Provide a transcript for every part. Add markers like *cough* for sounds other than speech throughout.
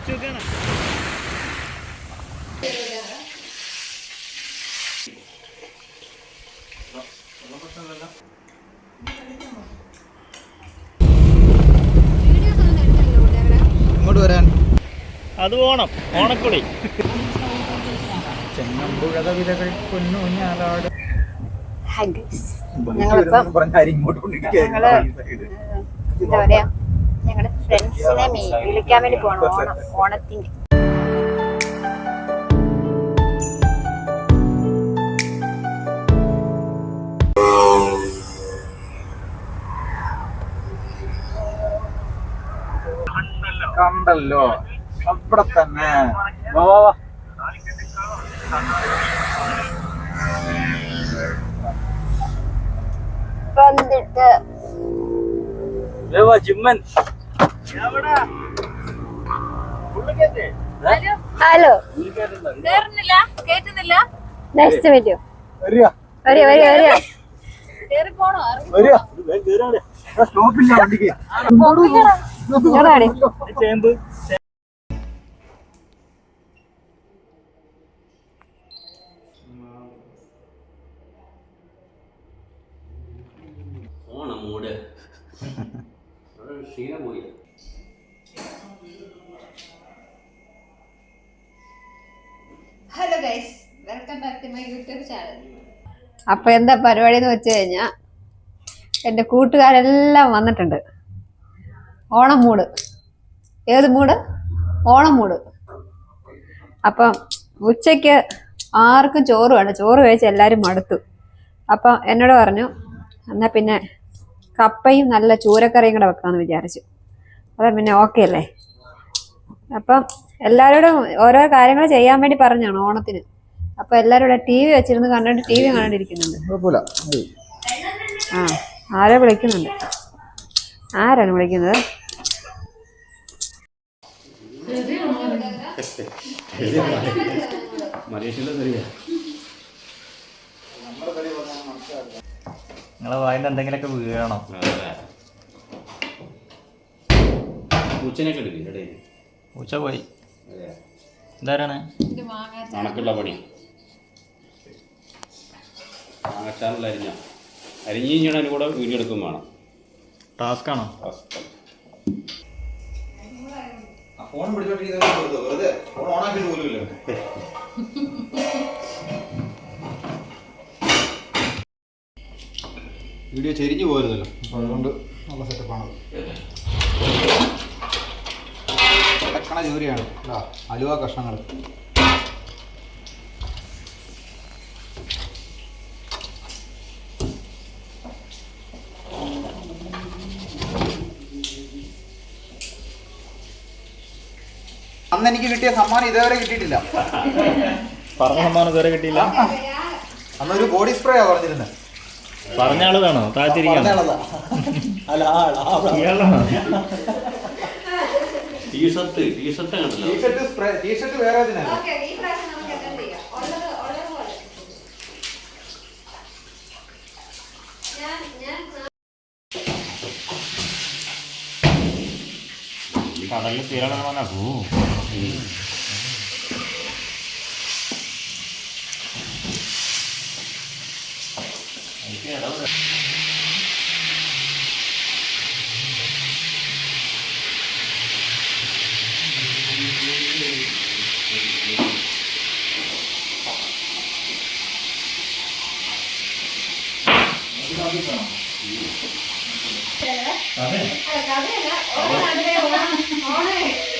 അയച്ചു നോക്കണം ഇങ്ങോട്ട് വരാൻ. അത് ഓണം ഓണക്കുടി ചെങ്ങമ്പുഴ വിലകൾ പൊന്നു ഗൈസ് ഞങ്ങളിപ്പം ഞങ്ങൾ എന്താ പറയാ ഫ്രണ്ട്സിനെ മീ- വിളിക്കാൻ വേണ്ടി പോകണം ഓണം ഓണത്തിന്റെ കണ്ടല്ലോ. അവിടെ തന്നെ. വാ വാ വാ. വന്നിട്ട്. ജിമ്മൻ. ഹലോ. കേറുന്നില്ല? കേട്ടുന്നില്ല നെക്സ്റ്റ് വീഡിയോ വരിക. വരിക വരിക വരിക. കേറി പോണോ? വരിക. സ്റ്റോപ്പില്ല വണ്ടിക്ക്. ചേമ്പ് ഓണം മൂട് ക്ഷീണം പോയി hello guys welcome back to my അപ്പൊ എന്താ പരിപാടി എന്ന് വെച്ച് കഴിഞ്ഞാ എന്റെ കൂട്ടുകാരെല്ലാം വന്നിട്ടുണ്ട്. ഓണം മൂട്. ഏത് മൂട്? ഓണം മൂട്. അപ്പം ഉച്ചയ്ക്ക് ആർക്കും ചോറ് വേണ്ട. ചോറ് കഴിച്ച് എല്ലാവരും മടുത്തു. അപ്പം എന്നോട് പറഞ്ഞു എന്നാ പിന്നെ കപ്പയും നല്ല ചൂരക്കറിയും കൂടെ വെക്കാമെന്ന് വിചാരിച്ചു. അതാ പിന്നെ ഓക്കെ അല്ലേ? അപ്പം എല്ലാവരോടും ഓരോ കാര്യങ്ങൾ ചെയ്യാൻ വേണ്ടി പറഞ്ഞാണ് ഓണത്തിന്. അപ്പൊ എല്ലാരും ഇവിടെ ടി വി വെച്ചിരുന്ന് കണ്ടിട്ട് ടി വി കണ്ടിരിക്കുന്നുണ്ട്. ആ ആരോ വിളിക്കുന്നുണ്ട്? ആരാണ് വിളിക്കുന്നത്? നിങ്ങളെ വായിന്ന് എന്തെങ്കിലുമൊക്കെ വീഴണോ? പൂച്ച പോയി. എന്താരാണ് കണക്കുള്ള പണി മാങ്ങച്ചാറിൽ അരിഞ്ഞ. അരിഞ്ഞ് കഴിഞ്ഞാൽ കൂടെ വീഡിയോ എടുക്കും വേണം. ടാസ്ക് ആണോ? ഫോൺ പിടിച്ചോണ്ടിരിക്കുന്നത് വെറുതെ ഫോൺ ഓണാക്കിട്ട് പോലും വീഡിയോ ചെരിഞ്ഞു പോരുന്നല്ലോ. അതുകൊണ്ട് നല്ല സെറ്റപ്പാണ് കഷ്ണ ജോലിയാണ്. അലുവ കഷ്ണങ്ങൾ. അന്ന് എനിക്ക് കിട്ടിയ സമ്മാനം ഇതേവരെ കിട്ടിയിട്ടില്ല. പറഞ്ഞ സമ്മാനം ഇതുവരെ കിട്ടിയില്ല. അന്നൊരു ബോഡി സ്പ്രേ ആ പറഞ്ഞിരുന്നത് പറഞ്ഞ ആൾ വേണോ താഴ്ത്തിരിക്കണം. ടീഷർട്ട് വേറെ കടലിൽ പോ ഞാൻ പറഞ്ഞത് ബിരിയാണി വെക്കാം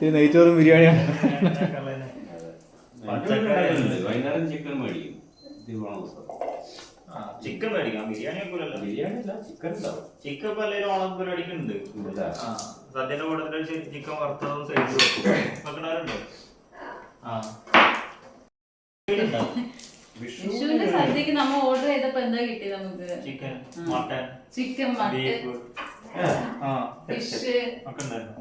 ഈ നെയ്ച്ചോറും ബിരിയാണിയാണ് വൈകുന്നേരം ചിക്കൻ മേടിക്കും. ചിക്കൻ മേടിക്കാം. ബിരിയാണി ബിരിയാണി അല്ല ചിക്കൻ ഉണ്ടാവും. ചിക്കൻ ഇപ്പൊ എല്ലാവരും ഓണം പരിപാടിക്ക് ഉണ്ട്. ആ സദ്യന്റെ കൂട്ടത്തിൽ ചിക്കൻ വറുത്തതും സൈഡ് വെക്കണവരുണ്ടോ? ആ. വിഷുവിന്റെ സദ്യക്ക് നമ്മ ഓർഡർ ചെയ്തപ്പോ എന്താ കിട്ടി നമുക്ക്? Chicken mutton chicken mutton. ആ. ഫിഷ്. ഒക്കെ ഉണ്ടായിരുന്നു.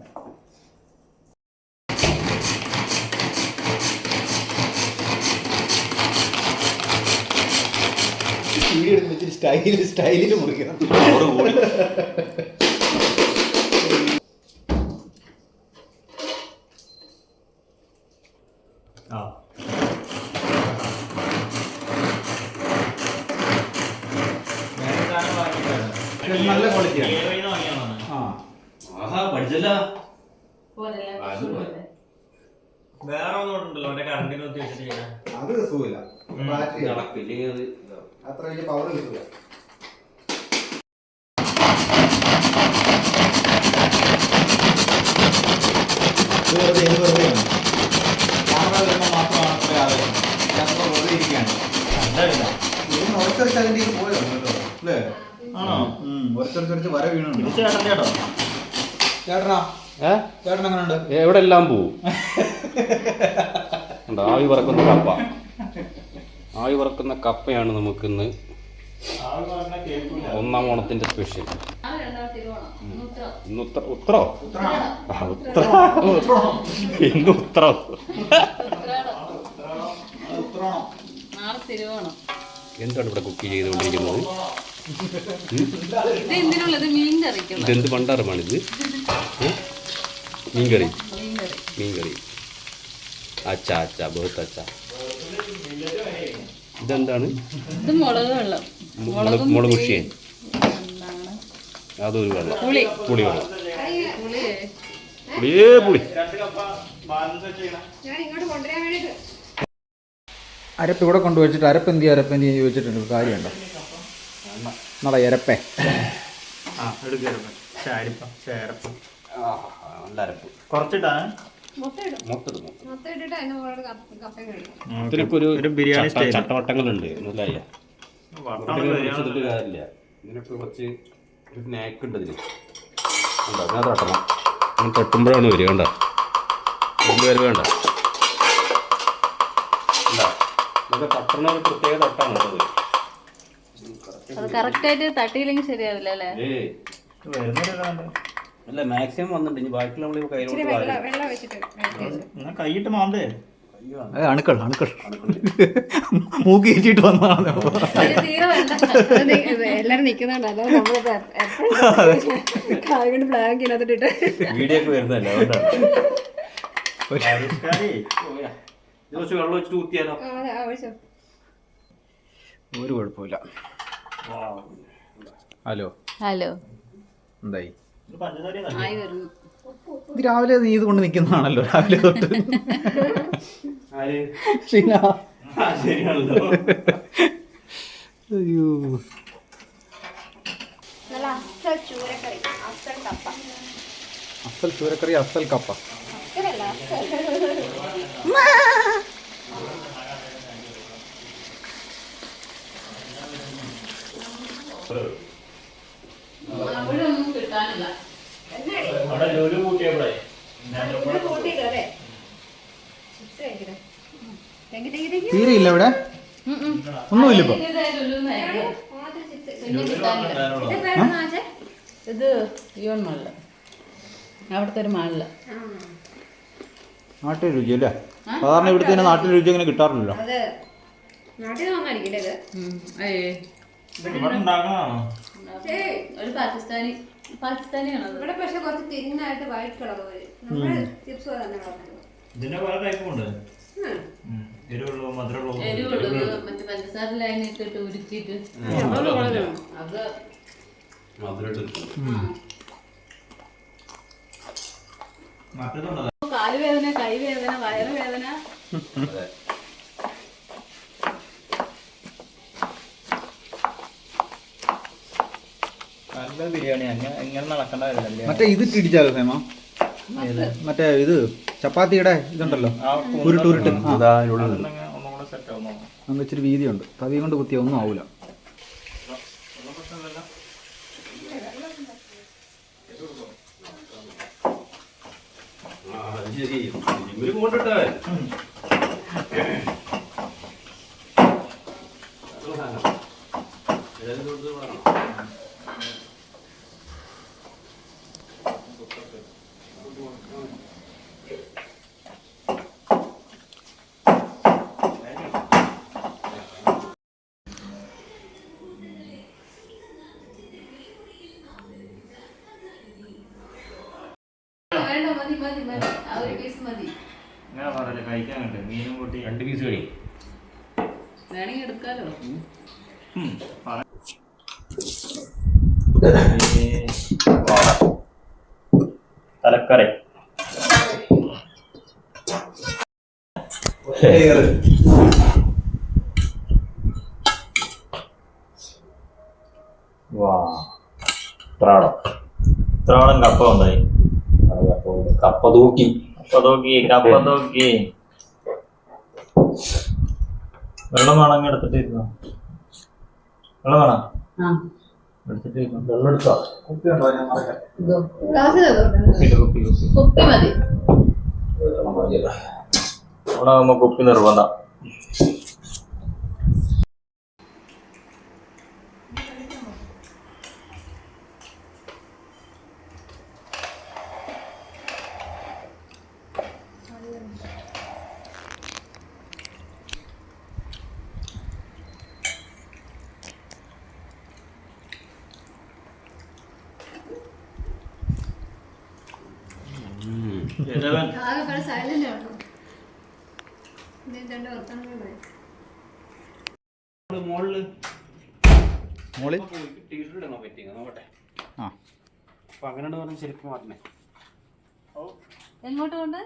സ്റ്റൈലിൽ സ്റ്റൈലിൽ മുറിക്കണം. നല്ല. ആ. പഠിച്ചല്ല? വേറെ ഒന്നും ഉണ്ടല്ലോ മറ്റേ കറണ്ടിന് അത് രസമില്ല ബാറ്ററി നടക്കില്ലെങ്കിൽ അത്. അത്ര വലിയ പവർ കിട്ടില്ല ഇത് വെറുതെ ഇത് വെറുതെയാണ് ക്യാമറ വരുമ്പോൾ മാത്രമാണ് അത്ര ആവേശം ക്യാമറ വെറുതെ ഇരിക്കുകയാണ് എന്താ ഇതിന് ഉറച്ചൊരിച്ച് അതിന്റെ ഇത് പോയോ? അല്ലേ? ആണോ? ഉറച്ചൊരിച്ചൊരിച്ച് വര ഇത് വീണുണ്ട് ചേട്ടൻ ചേട്ടോ ചേട്ടനാ? ഏ? ചേട്ടൻ ഉണ്ട്. എവിടെ എല്ലാം പോവും ആവി പറക്കുന്ന കപ്പ. ആവി പറക്കുന്ന കപ്പയാണ് നമുക്ക് ഇന്ന് ഒന്നാം ഓണത്തിന്റെ സ്പെഷ്യൽ. ഇന്ന് ഉത്രം. ഇന്ന് ഉത്ര ഇന്ന് എന്താണ് ഇവിടെ കുക്ക് ചെയ്തുകൊണ്ടിരിക്കുന്നത്? ഇതെന്ത് പണ്ടാരമാണിത് ഇത് മീൻകറി മീൻ കറി മീൻകറി. അച്ഛ അച്ഛ ബഹുത്ത് അച്ഛ ഇതെന്താണ്? ഇത് മുളക് വെള്ളം. മുളക് മുളക് ഉഷിയൻ എന്താണ്? അതൊരു വെള്ളം. പുളി. പുളി വെള്ളം. പുളി പുളിയേ പുളി. രണ്ട് കപ്പ ബാലൻസ് ഞാൻ ഇങ്ങോട്ട് കൊണ്ടുവരാൻ വേണ്ടിട്ട്. അരപ്പ് ഇവിടെ കൊണ്ടുവച്ചിട്ട് അരപ്പ് എന്ത് അരപ്പ് എന്തി ചോദിച്ചിട്ടുണ്ട് കാര്യമുണ്ടോ? നാളെ ഇരപ്പേ ആ എടുക്കുക ചാരിപ്പം ചേരപ്പം. നല്ല അരപ്പ്. കുറച്ചിട്ടാ? മൊത്തം ഇതിനൊക്കെ ഒരു ഒരു ബിരിയാണി സ്റ്റൈൽ. ചട്ടവട്ടങ്ങളുണ്ട് കാര്യമില്ല. ഇതിനൊക്കെ കുറച്ച് ഒരു സ്നാക്ക് ഉണ്ട് ഇതിന് ഉണ്ടോ? ഞാൻ തട്ടണം ഞാൻ തട്ടുമ്പോഴാണ് വരിക കണ്ട? മുമ്പ് ഇതൊക്കെ തട്ടണ ഒരു പ്രത്യേക തട്ടാണ് കേട്ടത് അത് കറക്റ്റ് ആയിട്ട് തട്ടിയില്ലെങ്കിൽ ശരിയാവില്ല അല്ലേ? ഏയ്. വരുന്നൊരു അല്ല മാക്സിമം വന്നിട്ട് ഇനി ബാക്കി നമ്മൾ കയ്യിലോട്ട് എന്നാ കൈയിട്ട് മാന്തേ? അണുക്കൾ അണുക്കൾ. മൂക്കി ഏറ്റിട്ട് വന്നതാണ് എല്ലാരും നിക്കുന്നുണ്ടല്ലോ വീഡിയോ ഒക്കെ ഒരു കുഴപ്പമില്ല. ഹലോ. ഹലോ. എന്തായി? ഇത് രാവിലെ നീ ഇത് കൊണ്ട് നിൽക്കുന്നതാണല്ലോ രാവിലെ തൊട്ട്. അയ്യോ. നല്ല അസൽ ചൂരക്കറി അസൽ കപ്പ. അസൽ അസൽ അവിടെ ജോലി കൂട്ടിയപ്പോഴേ ഇവിടെ? ഒന്നുമില്ല ഇപ്പൊ. ഇത് മാളിൽ അവിടുത്തെ ഒരു മാളിൽ നാട്ടിൽ രുചി അല്ലേ? സാധാരണ ഇവിടുത്തെ നാട്ടിൽ രുചി അങ്ങനെ കിട്ടാറില്ലല്ലോ. ഒരു പാകിസ്ഥാനി. പാകിസ്ഥാനിയാണോ ഇവിടെ പക്ഷെ കുറച്ച് തിന്നായിട്ട് വൈറ്റ് കളർ വരും നമ്മുടെ ചിപ്സ് തന്നെ ഇതിന്റെ പല ടൈപ്പും ഉണ്ട്. ഉം. എരിവുള്ളൂ മധുരമുള്ളൂ എരിവുള്ളത് മറ്റേ പഞ്ചസാര ലൈൻ ഇട്ടിട്ട് ഉരുക്കിയിട്ട്. അത് കാലുവേദന കൈവേദന വയറുവേദന. ബിരിയാണി മറ്റേ ഇത് ഇടിച്ചാലോ ഹേമ? മറ്റേ ഇത് ചപ്പാത്തിയുടെ ഇതുണ്ടല്ലോ ഉരുട്ട് ഉരുട്ട്. നമുക്ക് ഇച്ചിരി വീതിയുണ്ട്. തവി കൊണ്ട് കുത്തിയ ഒന്നും ആവൂല. കൊണ്ടിട്ടേ വേണമെങ്കിൽ എടുക്കാലോ. തലക്കറി. വാ. ത്രാടം ഇത്രോളം കപ്പ ഉണ്ടായി കപ്പ തൂക്കി. കപ്പ തൂക്കി കപ്പ നോക്കി വെള്ളം വേണമെങ്കിൽ എടുത്തിട്ട് ഇരുന്നോ? വെള്ളം വേണം? എടുത്തിട്ട് ഇരുന്നോ? വെള്ളം എടുത്തോ? ഗ്ലാസ് കുപ്പി കുപ്പി. മതി. അവിടെ ആകുമ്പോ കുപ്പി നിർബന്ധം ഏതവൻ? ആകെ പല സൈലന്റ് ആണ് ഇതിന്റെ വർത്തമാനം മോളിൽ മോളിൽ? ആ. അപ്പൊ അങ്ങനെ പറഞ്ഞ ശരിക്കും മാറ്റണേ എങ്ങോട്ട് കൊണ്ട്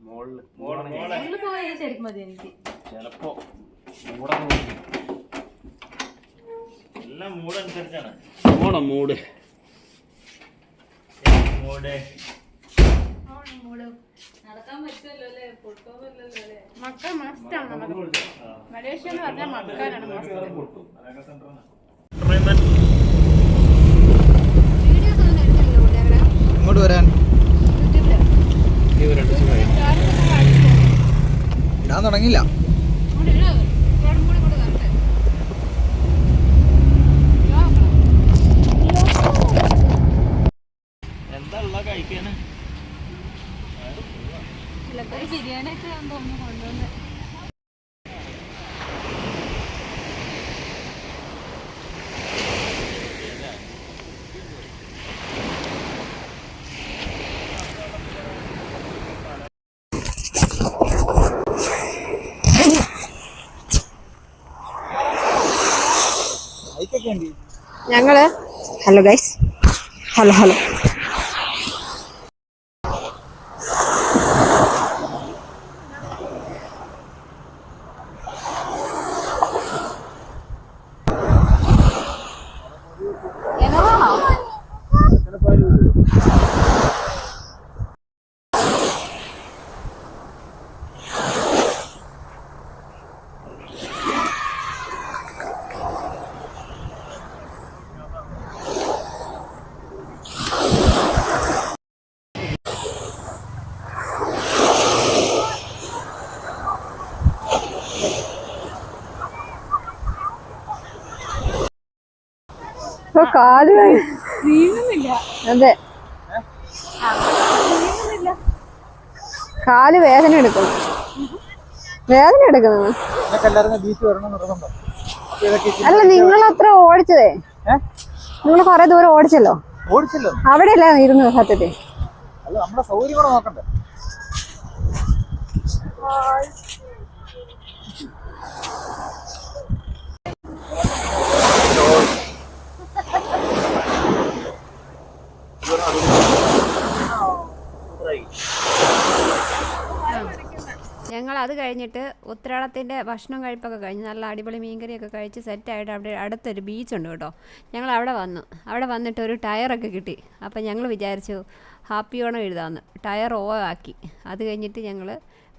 മോളിൽ. മോൾ മോളെ ഉള്ളിൽ പോയാൽ ശരിക്കും മതി എനിക്ക്. ചിലപ്പോ നോക്കി എല്ലാം മൂടനുസരിച്ചാണ്. മോണം മൂട്. മൂട്. അല്ലേ മസ്റ്റാണ് മലേഷ്യ എന്ന് പറഞ്ഞാൽ മക്കാനാണ് ഇങ്ങോട്ട് വരാൻ. ഇടാൻ തുടങ്ങിയില്ല ഇവിടെ ഇട്. ഒരുപാടും കൂടി കൂടി വരട്ടെ. എന്താ ഉള്ള കഴിക്കാന് ഒരു ബിരിയാണി ഒക്കെ തോന്നുന്നു കൊണ്ടുവന്ന് ഞങ്ങൾ ഹലോ ഗൈസ് ഹലോ ഹലോ. ഇപ്പൊ കാൽ അതെ. കാൽ വേദന എടുക്കും. വേദന നിർബന്ധം അല്ല നിങ്ങൾ അത്ര ഓടിച്ചതേ? നിങ്ങൾ കൊറേ ദൂരം ഓടിച്ചല്ലോ? ഓടിച്ചല്ലോ. അവിടെയല്ല ഇരുന്നു സത്യത്തിൽ? അല്ല നമ്മുടെ സൗകര്യങ്ങളെ കൂടെ നോക്കണ്ടേ ഞങ്ങൾ അത് കഴിഞ്ഞിട്ട് ഉത്രാടത്തിന്റെ ഭക്ഷണം കഴിപ്പൊക്കെ കഴിഞ്ഞ് നല്ല അടിപൊളി മീൻകറിയൊക്കെ കഴിച്ച് സെറ്റായിട്ട് അവിടെ അടുത്തൊരു ബീച്ചുണ്ട് കേട്ടോ. ഞങ്ങൾ അവിടെ വന്നു. അവിടെ വന്നിട്ട് ഒരു ടയറൊക്കെ കിട്ടി. അപ്പം ഞങ്ങൾ വിചാരിച്ചു ഹാപ്പി ഓണം എഴുതാമെന്ന്. ടയർ ഓ ആക്കി. അത് കഴിഞ്ഞിട്ട് ഞങ്ങൾ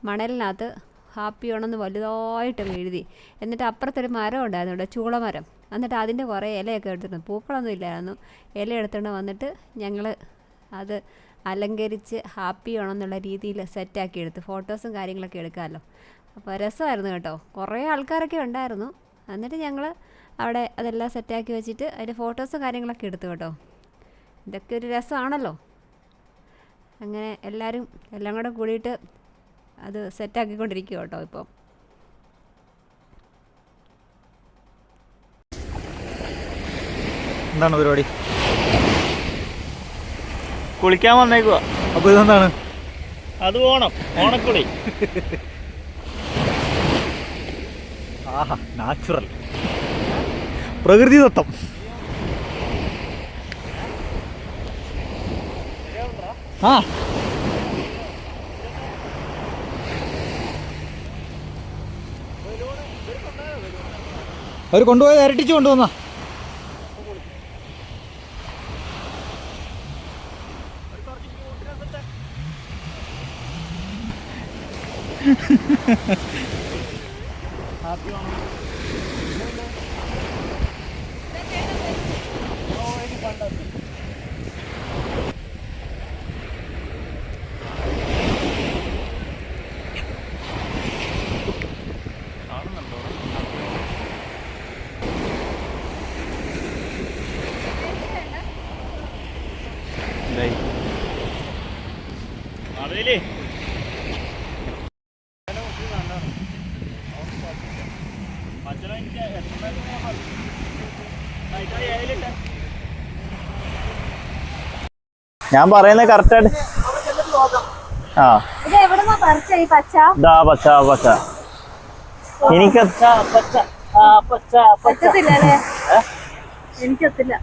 മണലിനകത്ത് ഹാപ്പി ഓണം എന്ന് വലുതായിട്ട് എഴുതി. എന്നിട്ട് അപ്പുറത്തൊരു മരം ഉണ്ടായിരുന്നു ഇവിടെ ചൂളമരം. എന്നിട്ട് അതിന്റെ കുറേ ഇലയൊക്കെ എടുത്തിട്ടുണ്ട്. പൂക്കളൊന്നും ഇല്ലായിരുന്നു. ഇല എടുത്തുകൊണ്ട് വന്നിട്ട് ഞങ്ങൾ അത് അലങ്കരിച്ച് ഹാപ്പി ആണോ എന്നുള്ള രീതിയിൽ സെറ്റാക്കി എടുത്ത് ഫോട്ടോസും കാര്യങ്ങളൊക്കെ എടുക്കാമല്ലോ. അപ്പോൾ രസമായിരുന്നു കേട്ടോ. കുറേ ആൾക്കാരൊക്കെ ഉണ്ടായിരുന്നു. എന്നിട്ട് ഞങ്ങൾ അവിടെ അതെല്ലാം സെറ്റാക്കി വെച്ചിട്ട് അതിന്റെ ഫോട്ടോസും കാര്യങ്ങളൊക്കെ എടുത്തു കേട്ടോ. ഇതൊക്കെ ഒരു രസമാണല്ലോ. അങ്ങനെ എല്ലാവരും എല്ലാം കൂടെ കൂടിയിട്ട് അത് സെറ്റാക്കിക്കൊണ്ടിരിക്കുക കേട്ടോ ഇപ്പോൾ എന്താണ് പരിപാടി? കുളിക്കാൻ വന്നേക്കുക അപ്പൊ ഇതെന്താണ്? അത് ഓണം ഓണക്കുളി. ആഹാ നാച്ചുറൽ പ്രകൃതിദത്തം ആ. അവർ കൊണ്ടുപോയത് ഇരട്ടിച്ച് കൊണ്ടുവന്നാ. അതേലേ ഞാൻ പറയുന്നത് കറക്റ്റായിട്ട് ആ. ഇത് പച്ച? പച്ച എനിക്ക് എനിക്കെത്തില്ല.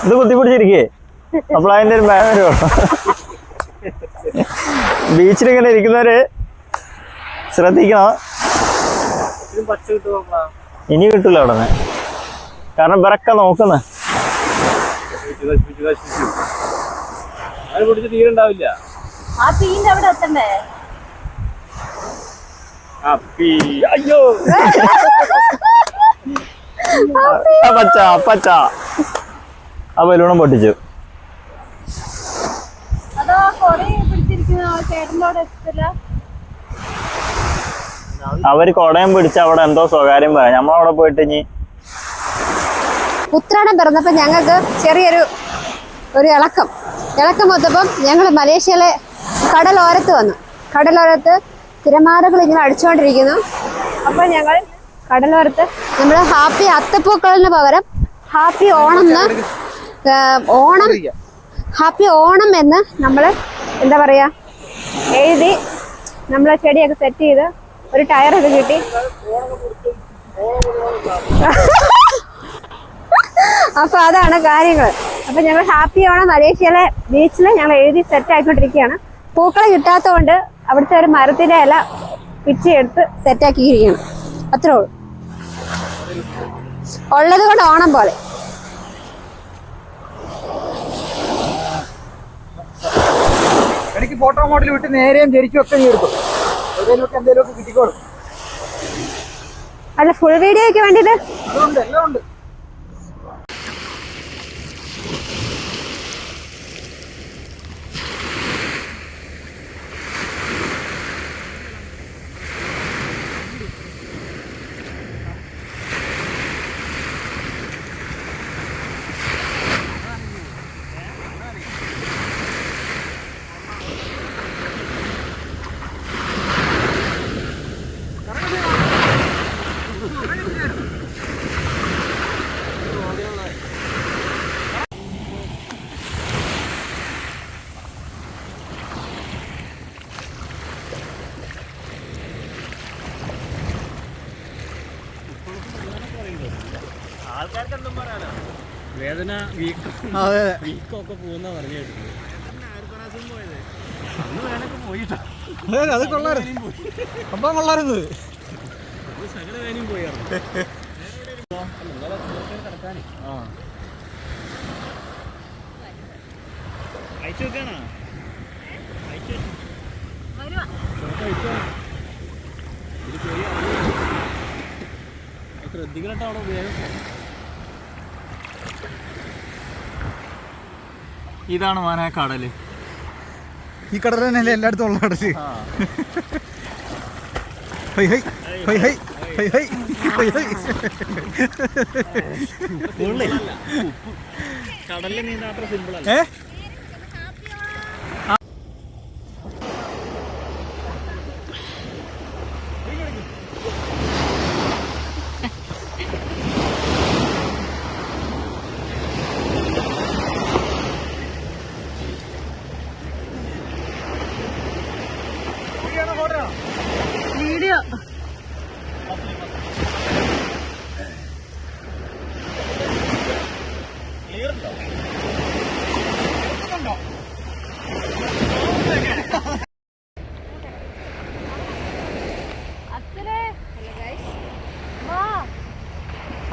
ഇത് കുത്തി പിടിച്ചിരിക്കേ അപ്പോൾ അതിന്റെ ഒരു ബീച്ചിൽ ഇങ്ങനെ ഇരിക്കുന്നവര് ശ്രദ്ധിക്കണം. ഇനി കിട്ടില്ല അവിടെ നിന്ന്. കാരണം വിറക്ക നോക്കുന്ന. അപ്പച്ച അപ്പച്ച അപ്പൊ ആ തീന്റെ അവിടെ എത്തണ്ടേ? അപ്പി അയ്യോ. ആ പച്ച പച്ച. ആ ബലൂണം പൊട്ടിച്ചു അതോ കൊറേ പിടിച്ചിരിക്കുന്ന ചേട്ടന്റെ അവിടെ എത്തില്ല അവർ കൊടയം പിടിച്ച് അവിടെ എന്തോ സ്വകാര്യം പറയാം. നമ്മളവിടെ പോയിട്ട് ഇനി ഉത്രാടം പിറന്നപ്പോൾ ഞങ്ങൾക്ക് ചെറിയൊരു ഒരു ഇളക്കം. ഇളക്കം മൊത്തപ്പം ഞങ്ങൾ മലേഷ്യയിലെ കടലോരത്ത് വന്നു. കടലോരത്ത് തിരമാലകൾ ഇങ്ങനെ അടിച്ചുകൊണ്ടിരിക്കുന്നു. അപ്പോൾ ഞങ്ങൾ കടലോരത്ത് നമ്മൾ ഹാപ്പി അത്തപ്പൂക്കളിന് പകരം ഹാപ്പി ഓണം എന്ന് ഓണം ഹാപ്പി ഓണം എന്ന് നമ്മൾ എന്താ പറയാ? എഴുതി നമ്മളെ ചെടിയൊക്കെ സെറ്റ് ചെയ്ത് ഒരു ടയറൊക്കെ കിട്ടി. അപ്പൊ അതാണ് കാര്യങ്ങൾ. അപ്പൊ ഞങ്ങൾ ഹാപ്പി ഓണം മലേഷ്യയിലെ ബീച്ചിൽ ഞങ്ങൾ എഴുതി സെറ്റ് ആയിക്കൊണ്ടിരിക്കുകയാണ്. പൂക്കൾ കിട്ടാത്തതുകൊണ്ട് അവിടുത്തെ ഒരു മരത്തിന്റെ ഇല പിച്ചെടുത്ത് സെറ്റ് ആക്കിയിരിക്കുകയാണ് അത്രേ ഉള്ളൂ. ഉള്ളത് കൊണ്ട് ഓണം പോലെ. എനിക്ക് ഫോട്ടോ മോഡൽ വിട്ട് നേരെയും ജരിക്കും ഒക്കെ എടുക്കും. എവിടെയെങ്കിലുമൊക്കെ എന്തെങ്കിലുമൊക്കെ കിട്ടിക്കോളും. അല്ല ഫുൾ വീഡിയോയ്ക്ക് വേണ്ടിയിട്ട്? അതുകൊണ്ട് എല്ലാം ഉണ്ട്. വേദന വീക്ക്. അതെ. വീക്കൊക്കെ പോകുന്ന പറഞ്ഞു കേട്ടിട്ടുണ്ട്. അതെ അത് കൊള്ളായിരുന്നു സംഭവം കൊള്ളായിരുന്നു സകല വേനയും പോയായിരുന്നു *laughs* അയച്ചു വെക്കാണോ അയച്ചു ശ്രദ്ധിക്കണട്ടോ അവിടെ വേഗം ഇതാണ് മാനാ കടൽ ഈ കടൽ തന്നെയല്ലേ എല്ലായിടത്തും ഉള്ള കടൽ? Hi hi hi hi hi hi hi hi. കടലിൽ നീന്താത്ര സിമ്പിൾ അല്ല ഏ വീഡിയോ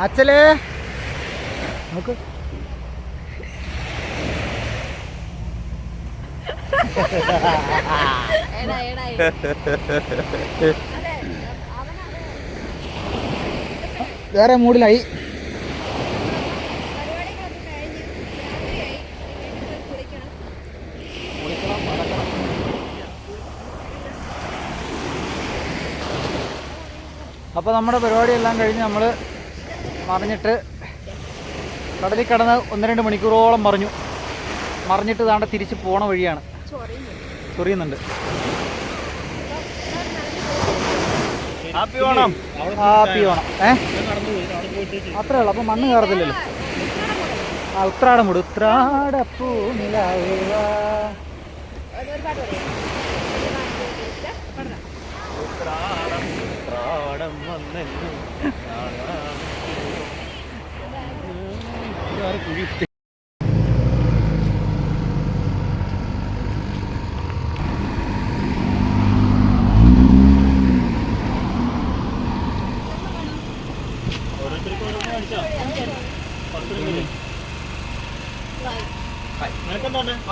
അച്ഛലേ. നോക്ക്. വേറെ മൂടിലായി. അപ്പോൾ നമ്മുടെ പരിപാടിയെല്ലാം കഴിഞ്ഞ് നമ്മൾ മറിഞ്ഞിട്ട് കടലിൽ കിടന്ന് ഒന്ന് രണ്ട് മണിക്കൂറോളം മറിഞ്ഞു. മറിഞ്ഞിട്ട് താണ്ട തിരിച്ച് പോണ വഴിയാണ്. ചൊറിയുന്നുണ്ട്. ഹാപ്പി ഓണം. ഹാപ്പി ഓണം. ഏ? അത്രേ ഉള്ളൂ. അപ്പം മണ്ണ് കയറത്തില്ലല്ലോ ആ ഉത്രാടം ഉത്രാടമുട് ഉത്രാടപ്പൂ നിലാവേവാ ഉത്രാടം ഉത്രാടം നിനക്കെന്താണ്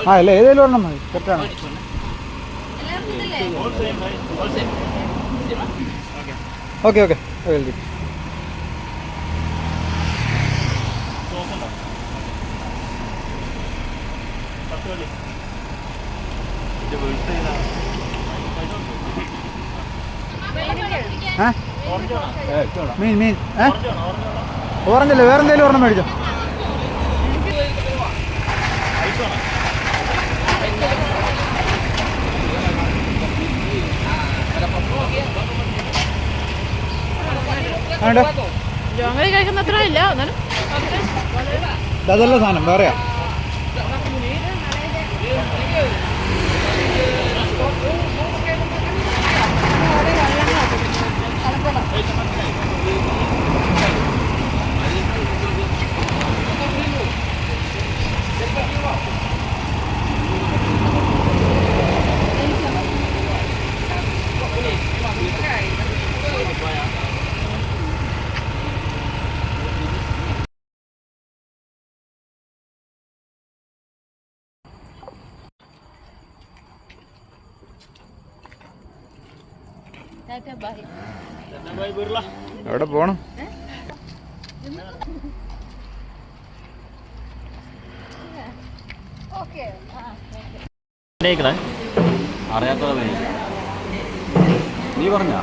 ആ അല്ല ഏതെങ്കിലും ഒരെണ്ണം മതി. തെറ്റാണ്. Okay okay. ഓക്കെ മീൻ മീൻ. ഏ? ഓറഞ്ചല്ല? വേറെ എന്തെങ്കിലും ഒരെണ്ണം മേടിച്ചോ. അതല്ല സാധനം വേറെയാ. എണീക്കണേ അറിയാത്തത് നീ പറഞ്ഞാ?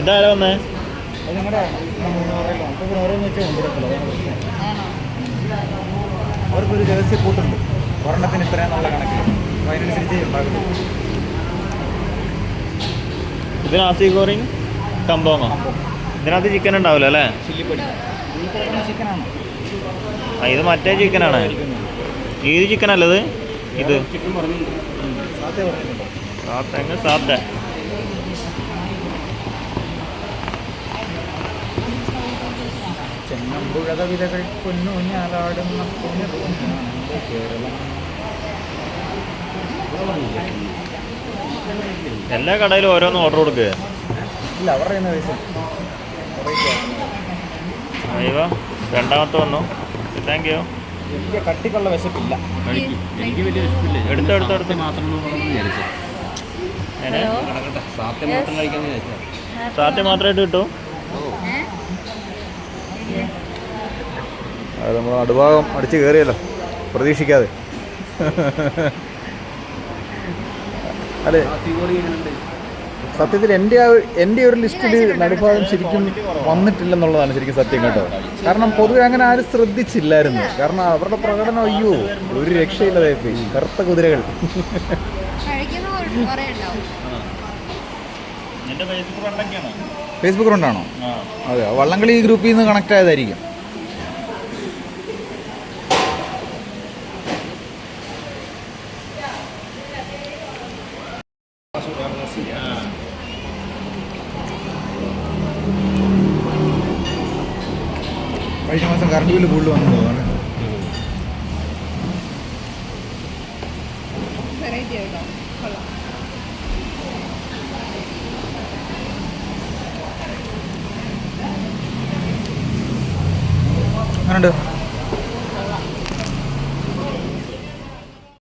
ഇതാരാ വന്നേ? അവർക്കൊരു രഹസ്യ കൂട്ടുണ്ട് ഒരെണ്ണത്തിന് ഇത്രയെന്നുള്ള കണക്കിൽ. അപ്പോൾ അതിനനുസരിച്ച് ഉണ്ടാകുള്ളൂ ഇത് നാസി കോറിങ് കമ്പോങ്ങോ ഇതിനകത്ത് ചിക്കൻ ഉണ്ടാവില്ല അല്ലേ? ചില്ലിപ്പൊടി. ചിക്കനാണ് ആ ഇത് മറ്റേ ചിക്കനാണ് ഏത് ചിക്കൻ അല്ലത്? ഇത്. സാത്തങ്ങ് സാത്ത ചെങ്ങമ്പുഴത വിലകൾ പൊന്നു ഞാറാടുന്ന പൊന്നു തോന്നിയാണ് കേരളം. എല്ലാ കടയിലും ഓരോന്ന് ഓർഡർ കൊടുക്കുക ഇല്ല അവർ അയ്യോ രണ്ടാമത്തെ വന്നു. താങ്ക് യു കട്ടിക്കുള്ള വിശപ്പില്ല. എനിക്ക് വലിയ ഇഷ്ടമില്ല എടുത്തോ, എടുത്തോ, എടുത്തോ. മാത്രം വിചാരിച്ചു? സാത്യം മാത്രം വിചാരിച്ചാ മാത്രമായിട്ട് കിട്ടും? അത് നമ്മൾ അടുഭാഗം അടിച്ചു കയറിയല്ലോ. പ്രതീക്ഷിക്കാതെ. അതെ. സത്യത്തിൽ എന്റെ ആ എന്റെ ഒരു ലിസ്റ്റിൽ നടുഭാഗം ശരിക്കും വന്നിട്ടില്ലെന്നുള്ളതാണ് ശരിക്കും സത്യം കേട്ടോ. കാരണം പൊതുവെ അങ്ങനെ ആരും ശ്രദ്ധിച്ചില്ലായിരുന്നു. കാരണം അവരുടെ പ്രകടനം അയ്യോ ഒരു രക്ഷയില്ലാതെ പോയി കറുത്ത കുതിരകൾ. ഫേസ്ബുക്ക് കൊണ്ടാണോ? അതെ വള്ളംകളി ഈ ഗ്രൂപ്പിൽ നിന്ന് കണക്ട് ആയതായിരിക്കും.